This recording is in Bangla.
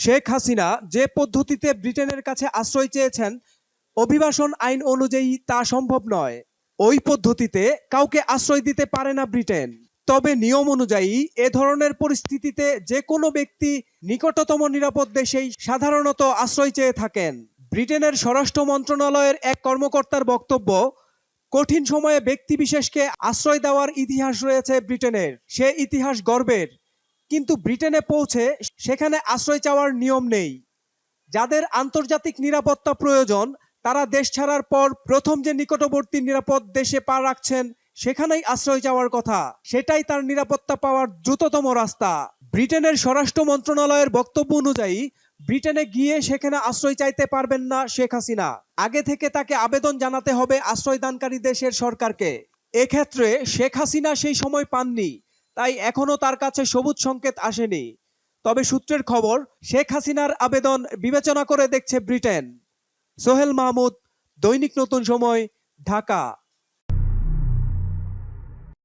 শেখ হাসিনা যে পদ্ধতিতে ব্রিটেনের কাছে আশ্রয় চেয়েছেন, অভিবাসন আইন অনুযায়ী তা সম্ভব নয়। ওই পদ্ধতিতে কাউকে আশ্রয় দিতে পারে না ব্রিটেন। তবে নিয়ম অনুযায়ী এ ধরনের পরিস্থিতিতে যে কোনো ব্যক্তি নিকটতম নিরাপদ দেশেই সাধারণত আশ্রয় চেয়ে থাকেন। ব্রিটেনের স্বরাষ্ট্র মন্ত্রণালয়ের এক কর্মকর্তার বক্তব্য, কঠিন সময়ে ব্যক্তিবিশেষকে আশ্রয় দেওয়ার ইতিহাস রয়েছে ব্রিটেনের। সে ইতিহাস গর্বের। কিন্তু ব্রিটেনে পৌঁছে সেখানে আশ্রয় চাওয়ার নিয়ম নেই। যাদের আন্তর্জাতিক নিরাপত্তা প্রয়োজন, তারা দেশ ছাড়ার পর প্রথম যে নিকটবর্তী নিরাপদ দেশে পা রাখছেন, সেখানেই আশ্রয় চাওয়ার কথা। সেটাই তার নিরাপত্তা পাওয়ার দ্রুততম রাস্তা। ব্রিটেনের স্বরাষ্ট্র মন্ত্রণালয়ের বক্তব্য অনুযায়ী, ব্রিটেনে গিয়ে সেখানে আশ্রয় চাইতে পারবেন না শেখ হাসিনা। আগে থেকে তাকে আবেদন জানাতে হবে আশ্রয়দানকারী দেশের সরকারকে। এক্ষেত্রে শেখ হাসিনা সেই সময় পাননি। তাই এখনও তার কাছে সবুজ সংকেত আসেনি। তবে সূত্রের খবর, শেখ হাসিনার আবেদন বিবেচনা করে দেখছে ব্রিটেন। সোহেল মাহমুদ, দৈনিক নতুন সময়, ঢাকা।